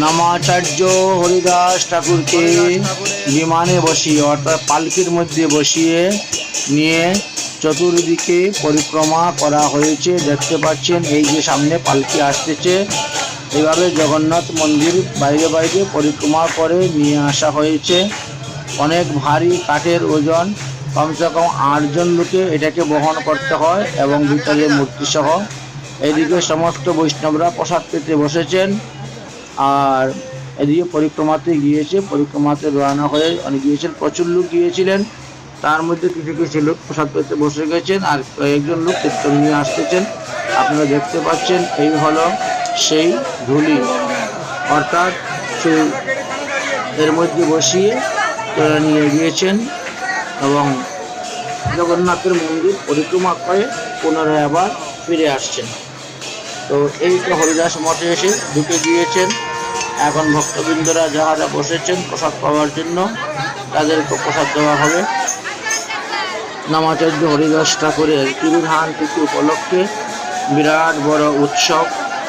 নামাচার্য হরিদাস ঠাকুরকে বিমানে বসিয়ে, অর্থাৎ পালকির মধ্যে বসিয়ে নিয়ে চতুর্দিকে পরিক্রমা করা হয়েছে। দেখতে পাচ্ছেন, এই যে সামনে পালকি আসতেছে। এভাবে জগন্নাথ মন্দির বাইরে বাইরে পরিক্রমা করে নিয়ে আসা হয়েছে। অনেক ভারী কাঠের ওজন, কমসে কম আটজন লোকে এটাকে বহন করতে হয় এবং ভিতরে মূর্তি সহ এদিকে সমস্ত বৈষ্ণবরা প্রসাদ পেতে বসেছেন। আর এদিকে পরিক্রমাতে গিয়েছে, পরিক্রমাতে রওনা হয়ে অনেক গিয়েছেন, প্রচুর লোক গিয়েছিলেন। তার মধ্যে কিছু কিছু লোক প্রসাদ পেতে বসে গেছেন আর কয়েকজন লোক কীর্তন নিয়ে আসতেছেন। আপনারা দেখতে পাচ্ছেন এই হলো সেই ধুলি। অর্থাৎ সেই এর মধ্যে বসিয়ে তারা নিয়ে গিয়েছেন এবং জগন্নাথের মন্দির পরিক্রমা করে পুনরায় আবার ফিরে আসছেন। তো এই তো হরিদাস মঠে এসে ঢুকে গিয়েছেন। এখন ভক্তবৃন্দরা যাহারা বসেছেন, প্রসাদ পাওয়ার জন্য তাদেরকে প্রসাদ দেওয়া হবে। নামাচার্য হরিদাস ঠাকুরের তিরুধান তিথি উপলক্ষে বিরাট বড় উৎসব,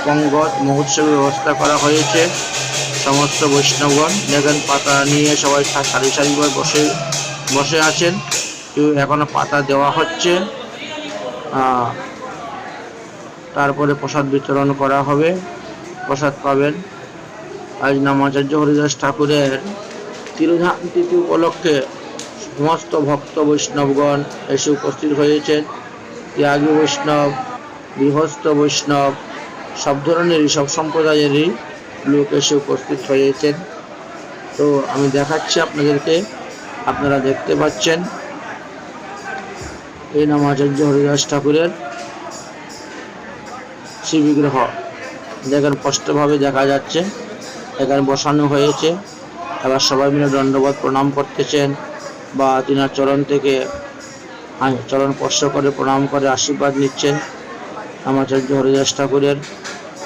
পঙ্গত মহোৎসবের ব্যবস্থা করা হয়েছে। সমস্ত বৈষ্ণবগণ দেখেন, পাতা নিয়ে সবাই সারি সারিভাবে বসে বসে আছেন। কেউ এখনও পাতা দেওয়া হচ্ছে। তারপরে প্রসাদ বিতরণ করা হবে। প্রসাদ পাবেন। আজ নামাচার্য হরিদাস ঠাকুরের তিরুধাম তিথি উপলক্ষে সমস্ত ভক্ত বৈষ্ণবগণ এসে উপস্থিত হয়েছেন। ত্যাগী বৈষ্ণব, গৃহস্থ বৈষ্ণব, সব ধরনেরই সব সম্প্রদায়েরই লোক এসে উপস্থিত হয়েছেন। তো আমি দেখাচ্ছি আপনাদেরকে, আপনারা দেখতে পাচ্ছেন। এই নাম আচার্য হরিদাস ঠাকুরের শ্রী বিগ্রহ দেখেন স্পষ্টভাবে দেখা যাচ্ছে। এখানে বসানো হয়েছে। এবার সবাই মিলে দণ্ডবোধ প্রণাম করতেছেন বা তিনার চরণ থেকে চরণ স্পর্শ করে প্রণাম করে আশীর্বাদ নিচ্ছেন আমাচার্য হরিদাস ঠাকুরের।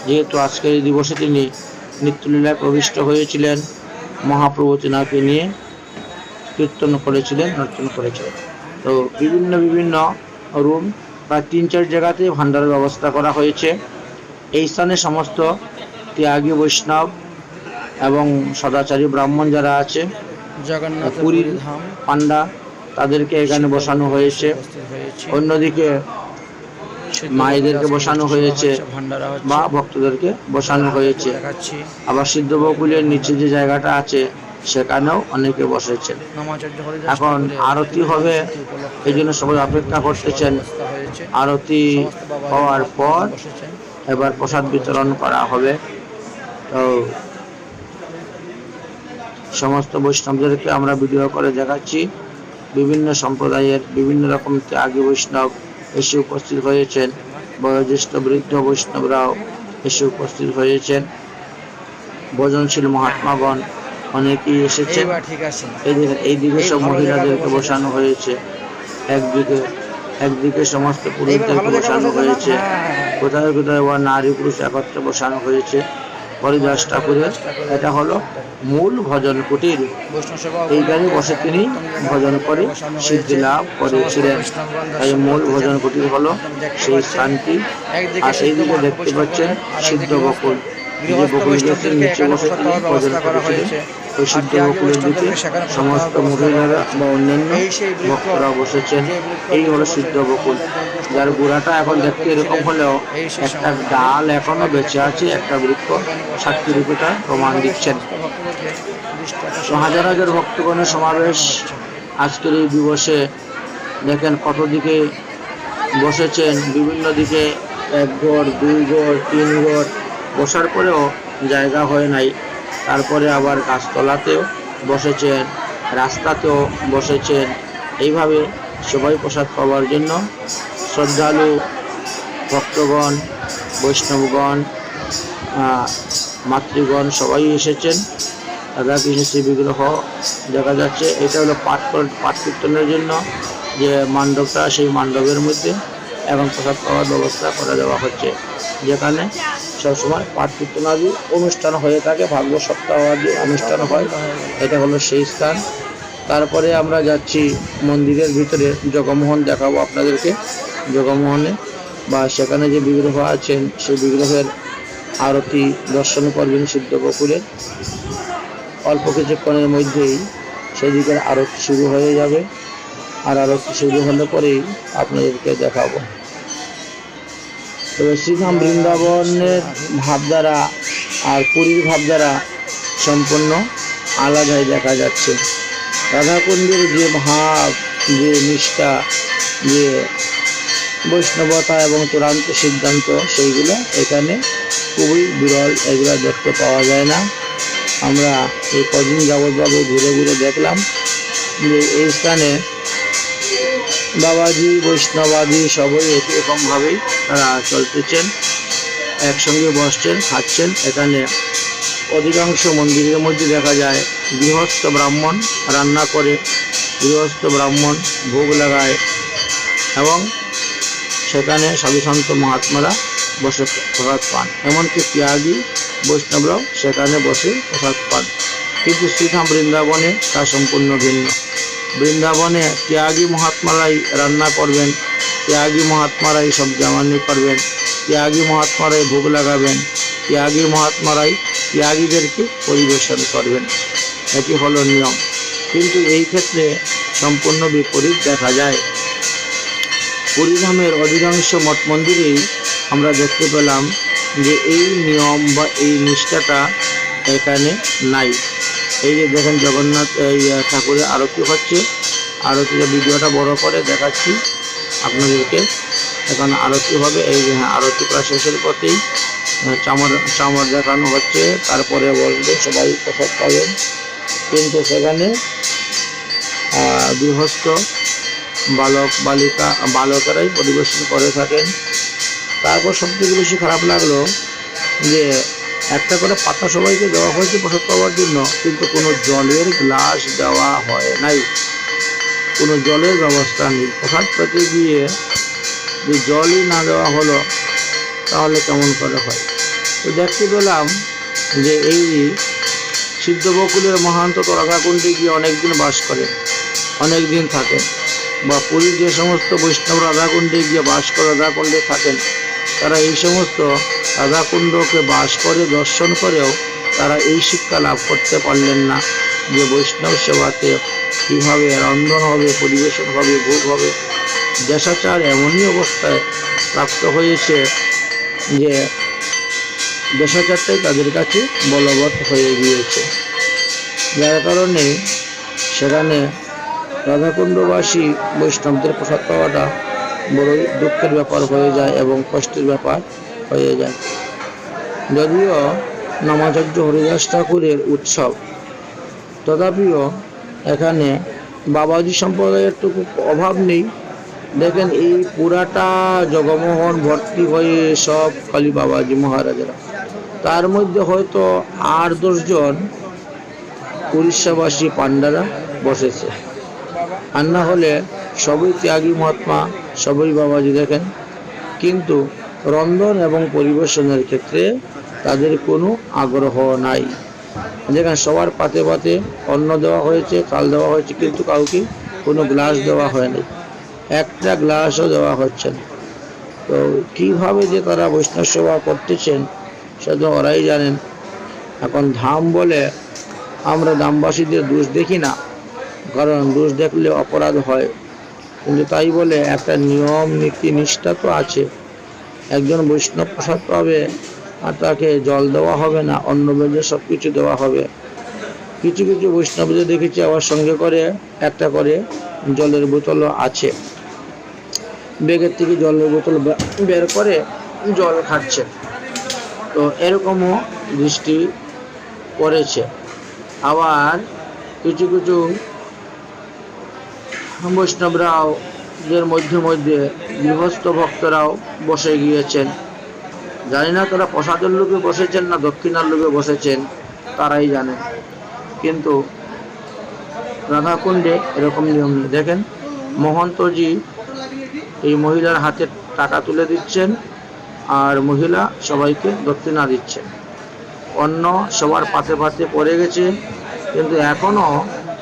যেহেতু আজকের এই দিবসে তিনি নিত্যলীলায় প্রবিষ্ট হয়েছিলেন, মহাপ্রভু তিনাকে নিয়ে কীর্তন করেছিলেন, নর্তন করেছিলেন। তো বিভিন্ন বিভিন্ন রুম প্রায় তিন, চার জায়গাতে ভান্ডারের ব্যবস্থা করা হয়েছে। এই স্থানে সমস্ত ত্যাগী, বৈষ্ণব এবং সদাচারী ব্রাহ্মণ যারা আছে জগন্নাথ পুরীর পান্ডা তাদেরকে এখানে বসানো হয়েছে। অন্যদিকে মায়েদেরকে বসানো হয়েছে বা ভক্তদেরকে বসানো হয়েছে। আবার সিদ্ধ বকুলের নিচে যে জায়গাটা আছে সেখানেও অনেকে বসেছেন। এখন আরতি হবে এই জন্য সবাই অপেক্ষা করতেছেন। আরতি হওয়ার পর এবার প্রসাদ বিতরণ করা হবে। তো সমস্ত বৈষ্ণবদেরকে আমরা ভিডিও করে দেখাচ্ছি। বিভিন্ন সম্প্রদায়ের বিভিন্ন রকম ত্যাগী বৈষ্ণব এসে উপস্থিত হয়েছেন। বয়োজ্যেষ্ঠ বৃদ্ধ বৈষ্ণবরাও এসে উপস্থিত হয়েছেন। ভোজনশীল মহাত্মাগণ অনেকেই ঠিক এইদিকে এইদিকে এই সব মহিলাদেরকে বসানো হয়েছে। একদিকে একদিকে সমস্ত পুরুষদেরকে বসানো হয়েছে। হ্যাঁ, হ্যাঁ। কোথায় কোথায় আবার নারী পুরুষ একত্রে বসানো হয়েছে। হরিদাস ঠাকুরের। এটা হলো মূল ভজন কুটির। এইখানে বসে তিনি ভজন করে, সিদ্ধি লাভ করেছিলেন। তাই মূল ভজন কুটির হলো সেই স্থানটি। আর সেই দিকে দেখতে পাচ্ছেন সিদ্ধ বকুল। যে বকুল গাছের নিচে বসে তিনি ভজন করেছিলেন। ওই সিদ্ধ বকুলের দিকে সমস্ত মহিলারা বা অন্যান্য ভক্তরা বসেছেন। এই হলো সিদ্ধ বকুল যার গোড়াটা এখন দেখতে এরকম হলেও একটা ডাল এখনও বেঁচে আছে একটা বৃক্ষ সাক্ষী রূপে তার প্রমাণ দিচ্ছেন। হাজার হাজার ভক্তগণের সমাবেশ আজকের এই দিবসে দেখেন কত দিকে বসেছেন বিভিন্ন দিকে এক গড় দুই গড় তিন গড় বসার পরেও জায়গা হয় নাই। তারপরে আবার গাছতলাতেও বসেছেন, রাস্তাতেও বসেছেন। এইভাবে সবাই প্রসাদ পাওয়ার জন্য শ্রদ্ধালু, ভক্তগণ, বৈষ্ণবগণ মাতৃগণ সবাই এসেছেন। রাধাকৃষ্ণ শ্রী বিগ্রহ দেখা যাচ্ছে। এটা হলো পাঠ পাঠ কীর্তনের জন্য যে মণ্ডপটা, সেই মণ্ডপের মধ্যে এবং প্রসাদ পাওয়ার ব্যবস্থা করে দেওয়া হচ্ছে। যেখানে সবসময় কীর্তনাদি অনুষ্ঠান হয়ে থাকে, ভাগ্য সপ্তাহ আদি অনুষ্ঠান হয়। এটা হলো সেই স্থান। তারপরে আমরা যাচ্ছি মন্দিরের ভিতরে, জগমোহন দেখাবো আপনাদেরকে। জগমোহনে বা সেখানে যে বিগ্রহ আছেন, সেই বিগ্রহের আরতি দর্শন করবেন সিদ্ধ বকুলের। অল্প কিছুক্ষণের মধ্যেই সেদিকের আরতি শুরু হয়ে যাবে। আর আরতি শুরু হলে পরেই আপনাদেরকে দেখাবো। তবে শ্রীধাম বৃন্দাবনের ভাবধারা আর পুরীর ভাবধারা সম্পূর্ণ আলাদাই দেখা যাচ্ছে। রাধাকুণ্ডের যে ভাব, যে নিষ্ঠা, যে বৈষ্ণবতা এবং চূড়ান্ত সিদ্ধান্ত, সেইগুলো এখানে খুবই বিরল, এগুলো দেখতে পাওয়া যায় না। আমরা এই কদিন যাবৎভাবে ঘুরে ঘুরে দেখলাম যে এই স্থানে বাবাজি, বৈষ্ণবাদি সবই একই রকমভাবেই তারা চলতেছেন, একসঙ্গে বসছেন, খাচ্ছেন। এখানে অধিকাংশ মন্দিরের মধ্যে দেখা যায়, গৃহস্থ ব্রাহ্মণ রান্না করে, গৃহস্থ ব্রাহ্মণ ভোগ লাগায় এবং সেখানে সাধুসন্ত মহাত্মারা বসে প্রসাদ পান। এমনকি ত্যাগী, বৈষ্ণবরাও সেখানে বসে প্রসাদ পান। কিন্তু শ্রীধাম বৃন্দাবনে তা সম্পূর্ণ ভিন্ন। বৃন্দাবনে ত্যাগী মহাত্মারাই রান্না করবেন ত্যাগী মহাত্মারাই সব জামানি করবেন, ত্যাগী মহাত্মারাই ভোগ লাগাবেন, ত্যাগী মহাত্মারাই ত্যাগীদেরকে পরিবেশন করবেন। এটি হলো নিয়ম। কিন্তু এই ক্ষেত্রে সম্পূর্ণ বিপরীত দেখা যায়। পুরীধামের অধিকাংশ মঠ মন্দিরেই আমরা দেখতে পেলাম যে এই নিয়ম বা এই নিষ্ঠাটা এখানে নাই। এই যে দেখেন জগন্নাথ, এই ঠাকুরের আরতি হচ্ছে। আরতির ভিডিওটা বড় করে দেখাচ্ছি। আপনাদেরকে। এখন আরতি হবে, এই হ্যাঁ আরতি প্রায় শেষের পথেই। চামর চামর দেখানো হচ্ছে, তারপরে বলবে সবাই প্রসাদ পাবেন কিন্তু সেখানে গৃহস্থ, বালক, বালিকা, বালকেরাই পরিবেশন করে থাকেন। তারপর সবথেকে বেশি খারাপ লাগল যে একটা করে পাতা সবাইকে দেওয়া হয়েছে প্রসাদ পাওয়ার জন্য, কিন্তু কোনো জলের গ্লাস দেওয়া হয় নাই। কোনো জলের ব্যবস্থা নেই। প্রসাদ পেতে গিয়ে যে জলই না দেওয়া হলো, তাহলে কেমন করে হয়? তো দেখতে পেলাম যে এই সিদ্ধ বকুলের মহান্ত রাধাকুণ্ডে গিয়ে অনেকদিন বাস করেন অনেক দিন থাকেন। বা পুরীর যে সমস্ত বৈষ্ণব রাধাকুণ্ডে গিয়ে বাস করে, রাধাকুণ্ডে থাকেন, তারা এই সমস্ত রাধাকুণ্ডকে বাস করে, দর্শন করেও তারা এই শিক্ষা লাভ করতে পারলেন না। যে বৈষ্ণব সেবাতে কীভাবে রন্ধন হবে, পরিবেশন হবে, ভোগ হবে, দেশাচার এমনই অবস্থায় প্রাপ্ত হয়েছে যে দেশাচারটাই তাদের কাছে বলবৎ হয়ে গিয়েছে। যার কারণে সেখানে রাধাকুণ্ডবাসী বৈষ্ণবদের প্রসাদ পাওয়াটা বড়ই দুঃখের ব্যাপার হয়ে যায় এবং কষ্টের ব্যাপার হয়ে যায়। যদিও নামাচার্য হরিদাস ঠাকুরের উৎসব তথাপিও এখানে বাবাজি সম্প্রদায়ের তো খুব অভাব নেই। দেখেন এই পুরাটা জগমোহন ভর্তি হয়ে সব খালি বাবাজি মহারাজেরা। তার মধ্যে হয়তো আট দশজন উড়িষ্যাবাসী পান্ডারা বসেছে। আর না হলে সবই ত্যাগী মহাত্মা, সবই বাবাজি দেখেন। কিন্তু রন্ধন এবং পরিবেশনের ক্ষেত্রে তাদের কোনো আগ্রহ নাই। যেখানে সবার পাতে পাতে অন্ন দেওয়া হয়েছে, চাল দেওয়া হয়েছে, কিন্তু কাউকে কোনো গ্লাস দেওয়া হয়নি। একটা গ্লাসও দেওয়া হচ্ছে না। তো কীভাবে যে তারা বৈষ্ণব সেবা করতেছেন সেটা ওরাই জানেন। এখন ধাম বলে আমরা দামবাসীদের দোষ দেখি না, কারণ দোষ দেখলে অপরাধ হয়। কিন্তু তাই বলে একটা নিয়ম, নীতি, নিষ্ঠা তো আছে। একজন বৈষ্ণব প্রসাদ পাবে আর তাকে জল দেওয়া হবে না অন্য বেজে সব কিছু দেওয়া হবে। কিছু কিছু বৈষ্ণবদের দেখেছি আবার সঙ্গে করে, একটা করে জলের বোতলও আছে। ব্যাগের থেকে জলের বোতল বের করে জল খাচ্ছে। তো এরকমও দৃষ্টি পড়েছে। আবার কিছু কিছু বৈষ্ণবরাও এর মধ্যে মধ্যে গৃহস্থ ভক্তরাও বসে গিয়েছেন। জানি না তারা প্রসাদের লোকে বসেছেন না দক্ষিণার লোকে বসেছেন, তারাই জানেন কিন্তু রাধাকুণ্ডে এরকম নিয়ম নেই। দেখেন, মহন্তজি এই মহিলার হাতে টাকা তুলে দিচ্ছেন আর মহিলা সবাইকে দক্ষিণা দিচ্ছেন। অন্য সবার পাতে পাতে পড়ে গেছে, কিন্তু এখনও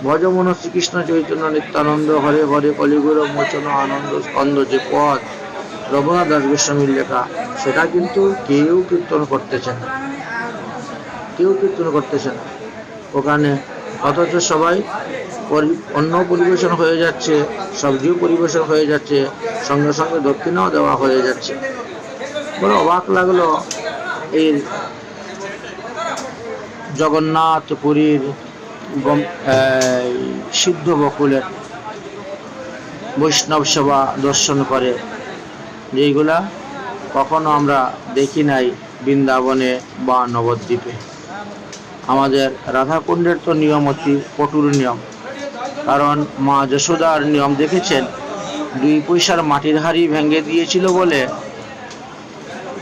ভজমন শ্রীকৃষ্ণ চৈতন্য নিত্যানন্দ হরে হরে কলিগুর মোচন আনন্দ স্কন্দ যে পথ রঘুনাথ দাস গোস্বামীর লেখা, সেটা কিন্তু কেউ কীর্তন করতেছে না। কেউ কীর্তন করতেছে না। ওখানে অথচ সবাই অন্ন পরিবেশন হয়ে যাচ্ছে, সবজিও পরিবেশন হয়ে যাচ্ছে, সঙ্গে সঙ্গে দক্ষিণাও দেওয়া হয়ে যাচ্ছে। বড় অবাক লাগল এই জগন্নাথ পুরীর সিদ্ধ বকুলের বৈষ্ণব সেবা দর্শন করে। যেইগুলা কখনো আমরা দেখি নাই বৃন্দাবনে বা নবদ্বীপে। আমাদের রাধাকুণ্ডের তো নিয়ম অতি কঠোর নিয়ম। কারণ মা যশোদার নিয়ম দেখেছেন, দুই পয়সার মাটির হাড়ি ভেঙে দিয়েছিল বলে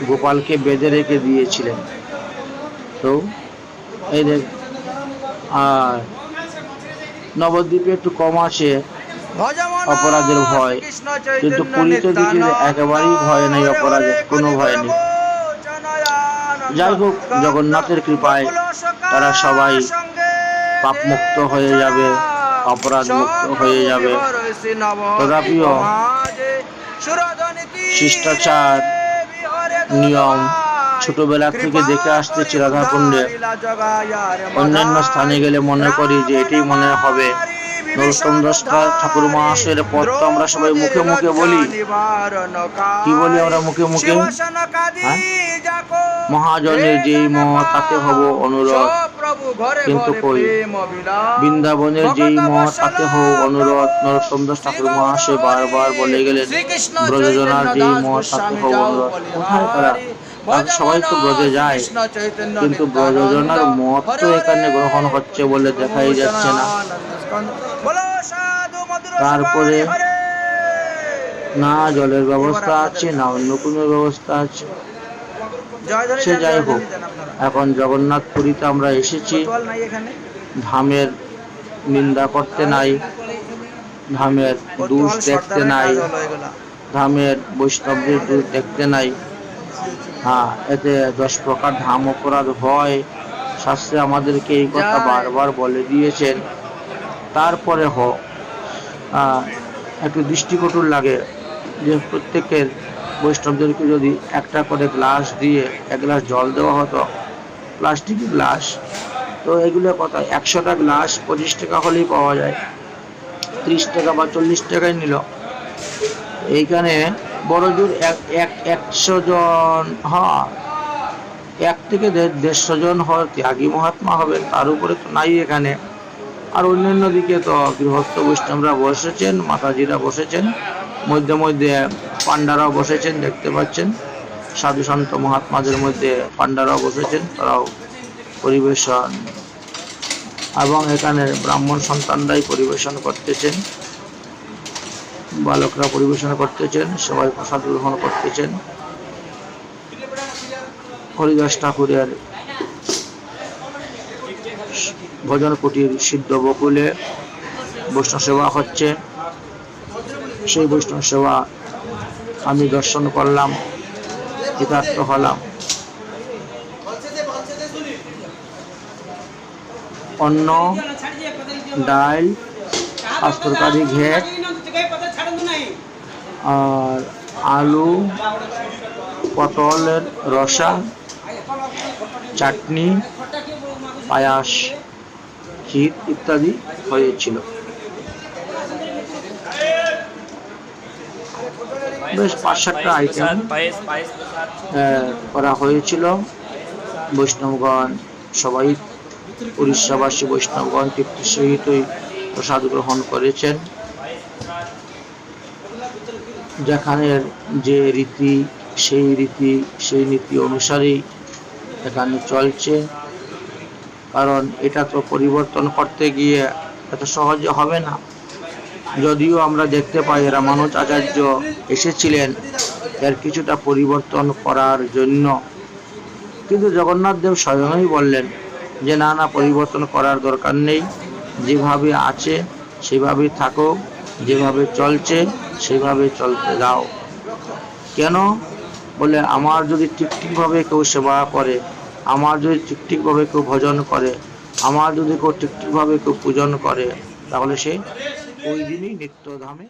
গোপালকে বেঁধে রেখে দিয়েছিলেন। তো এই দেখ, আর নবদ্বীপে একটু কম আছে অপরাধের ভয়। কিন্তু পুরীতে দেখি একেবারেই ভয় নেই অপরাধের কোনো ভয় নেই। যাই হোক জগন্নাথের কৃপায় তারা সবাই পাপমুক্ত হয়ে যাবে অপরাধ মুক্ত হয়ে যাবে। তথাপিও শিষ্টাচার নিয়ম ছোটবেলা থেকে দেখে আসতেছি রাধাকুণ্ডে অন্যান্য স্থানে গেলে মনে করি যে এটাই মনে হবে। নরোত্তম ঠাকুর মহাশয়ের তো আমরা সবাই মুখে মুখে বলি। কি বলি আমরা মুখে মুখে? হ্যাঁ? মহাজনের যেই মহ তাতে হব অনুরোধ। কিন্তু কই? বৃন্দাবনের যেই মহ তাতে হব অনুরোধ। নরোত্তম দাস ঠাকুর মহাশয় বারবার বলে গেলেন ব্রজজনার যেই মহ তাতে হব অনুরোধ। কোথায় তারা? সবাই তো ব্রজে যায়। কিন্তু ব্রজজনার মত তো এখানে গ্রহণ হচ্ছে বলে দেখাই যাচ্ছে না। তারপরে না জলের ব্যবস্থা আছে না অন্য কোনো ব্যবস্থা আছে। সে যাই হোক এখন জগন্নাথ পুরীতে আমরা এসেছি। ধামের নিন্দা করতে নাই ধামের দোষ দেখতে নাই ধামের বৈষ্ণবদের দোষ দেখতে নাই। হ্যাঁ এতে দশ প্রকার ধাম অপরাধ হয়। শাস্ত্রে আমাদেরকে এই কথা বারবার বলে দিয়েছেন। তারপরে আহ, একটু দৃষ্টিকটুর লাগে যে প্রত্যেকের বৈষ্ণবদেরকে যদি একটা করে গ্লাস দিয়ে এক গ্লাস জল দেওয়া হতো প্লাস্টিক গ্লাস তো এগুলো কথা একশোটা গ্লাস পঁচিশ টাকা হলেই পাওয়া যায় ত্রিশ টাকা বা চল্লিশ টাকায় নিল। এইখানে বড় জোর এক এক একশো জন হ্যাঁ এক থেকে দেড়- দেড়শো জন হয় ত্যাগী মহাত্মা হবেন তার উপরে তো নাই এখানে। আর অন্যান্য দিকে তো গৃহস্থ বৈষ্ণবরা বসেছেন, মাতাজিরা বসেছেন, মধ্যে মধ্যে পান্ডারাও বসেছেন, দেখতে পাচ্ছেন। সাধু সন্ত মহাত্মাদের মধ্যে পান্ডারাও বসেছেন, তারাও পরিবেশন। এবং এখানে ব্রাহ্মণ সন্তানরাই পরিবেশন করতেছেন। বালকরা পরিবেশন করতেছেন, সবাই প্রসাদ গ্রহণ করতেছেন। হরিদাস ঠাকুরের ভজন কুটির সিদ্ধ বকুলে বৈষ্ণব সেবা হচ্ছে। সেই বৈষ্ণব সেবা আমি দর্শন করলাম, কৃতার্থ হলাম। অন্ন, ডাল পাঁচ তরকারি ঘেট, আর আলু, পটলের রসা, চাটনি, পায়াস। ক্ষীর ইত্যাদি হয়েছিল। বেশ পাঁচ সাতটা আইটেম করা হয়েছিল। বৈষ্ণবগণ সবাই উড়িষ্যাবাসী বৈষ্ণবগণ তৃপ্তির সহিতই প্রসাদ গ্রহণ করেছেন। যেখানের যে রীতি সেই রীতি সেই নীতি অনুসারেই এখানে চলছে। কারণ এটা তো পরিবর্তন করতে গিয়ে এত সহজে হবে না। যদিও আমরা দেখতে পাই রামানুজ আচার্য এসেছিলেন, এর কিছুটা পরিবর্তন করার জন্য। কিন্তু জগন্নাথ দেব স্বয়ংই বললেন যে, না না, পরিবর্তন করার দরকার নেই। যেভাবে আছে, সেভাবে থাকো। যেভাবে চলছে, সেভাবে চলতে দাও। কেন? বলে আমার যদি ঠিক ঠিকভাবে কেউ সেবা করে আমার যদি ঠিকঠিকভাবে কেউ ভজন করে, আমার যদি কেউ ঠিকঠিকভাবে কেউ পূজন করে, তাহলে সে ওই দিনই নিত্যধামে